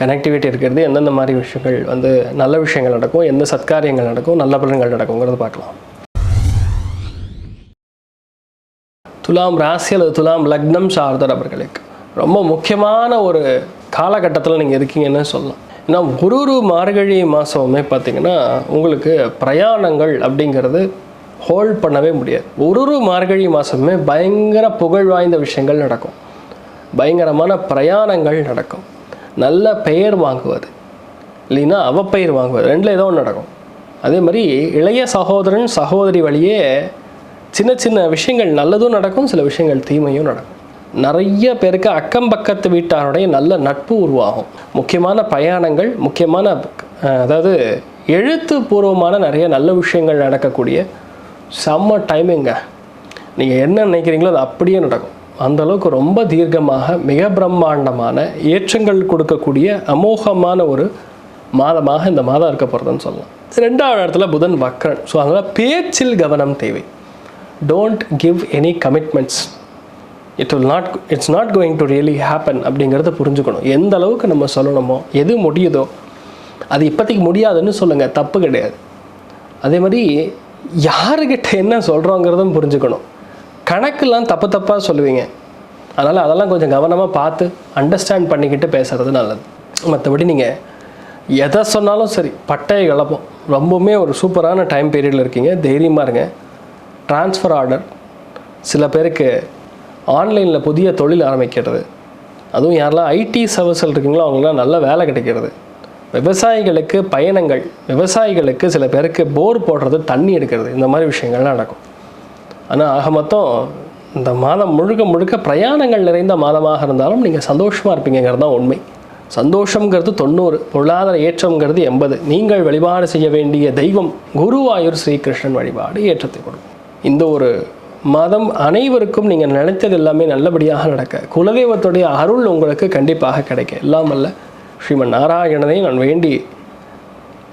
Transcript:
Connectivity இருக்கிறது எந்தெந்த மாதிரி விஷயங்கள் வந்து நல்ல விஷயங்கள் நடக்கும் எந்த சத்காரியங்கள் நடக்கும் நல்ல பலன்கள் நடக்குங்கிறத பார்க்கலாம். துலாம் ராசி அல்லது துலாம் லக்னம் சார்ந்த நபர்களுக்கு ரொம்ப முக்கியமான ஒரு காலகட்டத்தில் நீங்கள் இருக்கீங்கன்னு சொல்லலாம். ஏன்னா ஒரு ஒரு மார்கழி மாதமுமே பார்த்தீங்கன்னா உங்களுக்கு பிரயாணங்கள் அப்படிங்கிறது ஹோல்ட் பண்ணவே முடியாது. ஒரு ஒரு மார்கழி மாதமுமே பயங்கர புகழ் வாய்ந்த விஷயங்கள் நடக்கும். பயங்கரமான பிரயாணங்கள் நடக்கும். நல்ல பெயர் வாங்குவது. இல்லைன்னா அவப்பெயர் வாங்குவது. ரெண்டில் ஏதோ ஒன்று நடக்கும். அதே மாதிரி இளைய சகோதரன் சகோதரி வழியே சின்ன சின்ன விஷயங்கள் நல்லதும் நடக்கும் சில விஷயங்கள் தீமையும் நடக்கும். நிறைய பேருக்கு அக்கம் பக்கத்து வீட்டாருடைய நல்ல நட்பு உருவாகும். முக்கியமான பயணங்கள் முக்கியமான அதாவது அதாவது எழுத்துப்பூர்வமான நிறைய நல்ல விஷயங்கள் நடக்கக்கூடிய செம்ம டைமிங்க நீங்கள் என்ன நினைக்கிறீங்களோ அது அப்படியே நடக்கும். அந்தளவுக்கு ரொம்ப தீர்க்கமாக மிக பிரம்மாண்டமான ஏற்றங்கள் கொடுக்கக்கூடிய அமோகமான ஒரு மாதமாக இந்த மாதம் இருக்க போகிறதுன்னு சொல்லலாம். ரெண்டாவது இடத்துல புதன் வக்ரன். ஸோ அதனால் பேச்சில் கவனம் தேவை. Don't give any commitments it will not it's not going to really happen அப்படிங்கிறத புரிஞ்சுக்கணும். எந்த அளவுக்கு நம்ம சொல்லணுமோ எது முடியுதோ அது இப்போதைக்கு முடியாதுன்னு சொல்லுங்கள் தப்பு கிடையாது. அதே மாதிரி யாருக்கிட்ட என்ன சொல்கிறோங்கிறதும் புரிஞ்சுக்கணும். கணக்கெல்லாம் தப்பு தப்பாக சொல்லுவீங்க. அதனால் அதெல்லாம் கொஞ்சம் கவனமாக பார்த்து அண்டர்ஸ்டாண்ட் பண்ணிக்கிட்டு பேசுகிறது நல்லது. மற்றபடி நீங்கள் எதை சொன்னாலும் சரி பட்டையை கலப்போம் ரொம்பவுமே ஒரு சூப்பரான டைம் பீரியடில் இருக்கீங்க. தைரியமாக இருங்க. ட்ரான்ஸ்ஃபர் ஆர்டர் சில பேருக்கு ஆன்லைனில் புதிய தொழில் ஆரம்பிக்கிறது. அதுவும் யாரெல்லாம் ஐடி சர்வீஸில் இருக்கீங்களோ அவங்களாம் நல்ல வேலை கிடைக்கிறது. விவசாயிகளுக்கு பயணங்கள் விவசாயிகளுக்கு சில பேருக்கு போர் போடுறது தண்ணி எடுக்கிறது இந்த மாதிரி விஷயங்கள்லாம் நடக்கும். ஆனால் ஆக மொத்தம் இந்த மாதம் முழுக்க முழுக்க பிரயாணங்கள் நிறைந்த மாதமாக இருந்தாலும் நீங்கள் சந்தோஷமாக இருப்பீங்கிறது தான் உண்மை. சந்தோஷங்கிறது தொண்ணூறு பொருளாதார ஏற்றம்ங்கிறது எண்பது. நீங்கள் வழிபாடு செய்ய வேண்டிய தெய்வம் குருவாயூர் ஸ்ரீகிருஷ்ணன் வழிபாடு ஏற்றத்தை கொடுக்கும். இந்த ஒரு மாதம் அனைவருக்கும் நீங்கள் நினைத்தது எல்லாமே நல்லபடியாக நடக்க. குலதெய்வத்துடைய அருள் உங்களுக்கு கண்டிப்பாக கிடைக்க. எல்லாம் ஸ்ரீமன் நாராயணனை நான் வேண்டி